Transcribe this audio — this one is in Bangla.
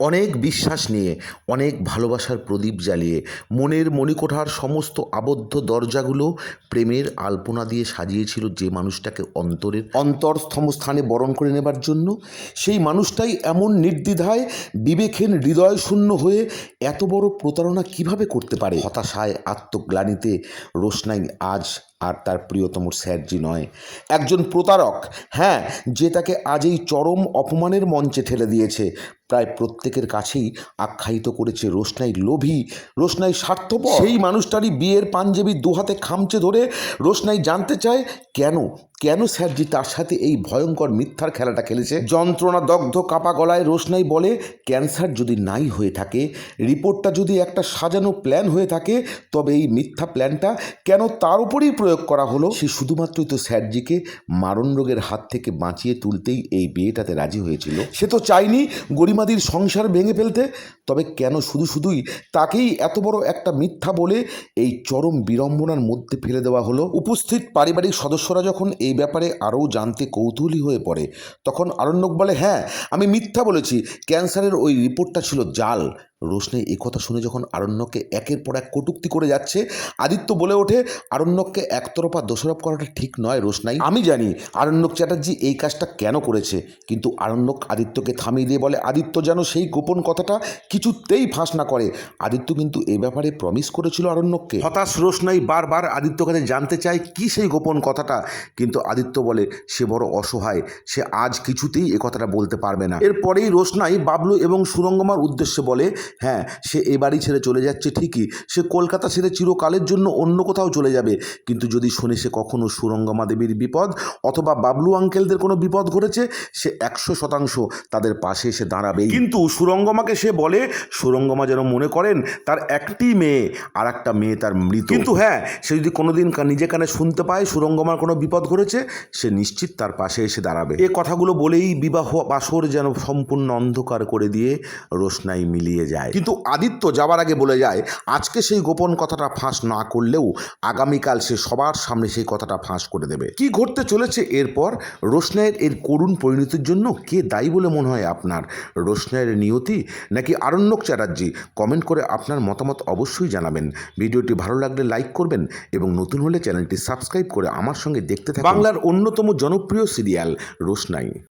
অনেক বিশ্বাস নিয়ে, অনেক ভালোবাসার প্রদীপ জ্বালিয়ে, মনের মণিকোঠার সমস্ত আবদ্ধ দরজাগুলো প্রেমের আলপনা দিয়ে সাজিয়েছিল যে মানুষটাকে অন্তরের অন্তরস্থম স্থানে বরণ করে নেবার জন্য। সেই মানুষটাই এমন নির্দ্বিধায় বিবেকহীন হৃদয় শূন্য হয়ে এত বড় প্রতারণা কীভাবে করতে পারে? হতাশায়, আত্মগ্লানিতে রোশনাই আজ আর তার প্রিয়তম স্যারজি নয়। একজন প্রতারক হ্যাঁ যে তাকে আজ এই চরম অপমানের মঞ্চে ঠেলে দিয়েছে। প্রায় প্রত্যেকের কাছেই আখ্যায়িত করেছে রোশনাই লোভী, রোশনাই স্বার্থপর। সেই মানুষটারই বিয়ের পাঞ্জাবি দুহাতে খামচে ধরে রোশনাই জানতে চায় কেন কেন স্যারজি তার সাথে এই ভয়ঙ্কর মিথ্যার খেলাটা খেলেছে? যন্ত্রণা দগ্ধ, কাপা গলায় রোশনাই বলে, ক্যান্সার যদি নাই হয়ে থাকে, রিপোর্টটা যদি একটা সাজানো প্ল্যান হয়ে থাকে, তবে এই মিথ্যা প্ল্যানটা কেন তার উপরেই প্রয়োগ করা হলো? সে শুধুমাত্রই তো স্যারজিকে মারণ রোগের হাত থেকে বাঁচিয়ে তুলতেই এই বিয়েটাতে রাজি হয়েছিল। সে তো চায়নি গরিমাদির সংসার ভেঙে ফেলতে। তবে কেন শুধু শুধুই তাকেই এত বড় একটা মিথ্যা বলে এই চরম বিড়ম্বনার মধ্যে ফেলে দেওয়া হলো? উপস্থিত পারিবারিক সদস্যরা যখন এই ব্যাপারে আরও জানতে কৌতূহলী হয়ে পড়ে, তখন আরণ্যক বলে হ্যাঁ আমি মিথ্যা বলেছি। ক্যান্সারের ওই রিপোর্টটা ছিল জাল। রোশনাই এ কথা শুনে যখন আরণ্যককে একের পর এক কটুক্তি করে যাচ্ছে, আদিত্য বলে ওঠে, আরণ্যককে একতরফা দোষারোপ করাটা ঠিক নয় রোশনাই। আমি জানি আরণ্যক চ্যাটার্জি এই কাজটা কেন করেছে, কিন্তু আরণ্যক আদিত্যকে থামিয়ে দিয়ে বলে, আদিত্য যেন সেই গোপন কথাটা কিছুতেই ফাঁস না করে। আদিত্য কিন্তু এ ব্যাপারে প্রমিস করেছিল আরণ্যককে। হতাশ রোশনাই বারবার আদিত্য কাছে জানতে চায় কি সেই গোপন কথাটা, কিন্তু আদিত্য বলে, সে বড় অসহায়, সে আজ কিছুতেই এ কথাটা বলতে পারবে না। এরপরেই রোশনাই বাবলু এবং সুরঙ্গমার উদ্দেশ্যে বলে হ্যাঁ সে এ বাড়ি ছেড়ে চলে যাচ্ছে ঠিকই সে কলকাতা ছেড়ে চিরকালের জন্য অন্য কোথাও চলে যাবে। কিন্তু যদি শোনে সে কখনো সুরঙ্গমা দেবীর বিপদ অথবা বাবলু আঙ্কেলদের কোনো বিপদ ঘটেছে সে একশো শতাংশ তাদের পাশে এসে দাঁড়াবে কিন্তু সুরঙ্গমাকে সে বলে সুরঙ্গমা যেন মনে করেন তার একটি মেয়ে আর একটা মেয়ে তার মৃত। কিন্তু হ্যাঁ সে যদি কোনোদিন নিজে কানে শুনতে পায় সুরঙ্গমার কোনো বিপদ ঘটেছে সে নিশ্চিত তার পাশে এসে দাঁড়াবে। এ কথাগুলো বলেই বিবাহ বাসর যেন সম্পূর্ণ অন্ধকার করে দিয়ে রোশনাই মিলিয়ে যায়। কিন্তু আদিত্য যাওয়ার আগে বলে যায় আজকে সেই গোপন কথাটা ফাঁস না করলেও আগামীকাল সে সবার সামনে সেই কথাটা ফাঁস করে দেবে। কি ঘটতে চলেছে এরপর? রোশনাইয়ের এর করুণ পরিণতির জন্য কে দায়ী বলে মনে হয় আপনার? রোশনাইয়ের নিয়তি নাকি আরণ্যক চ্যাটার্জি? কমেন্ট করে আপনার মতামত অবশ্যই জানাবেন। ভিডিওটি ভালো লাগলে লাইক করবেন এবং নতুন হলে চ্যানেলটি সাবস্ক্রাইব করে আমার সঙ্গে দেখতে থাকুন। বাংলার অন্যতম জনপ্রিয় সিরিয়াল রোশনাই।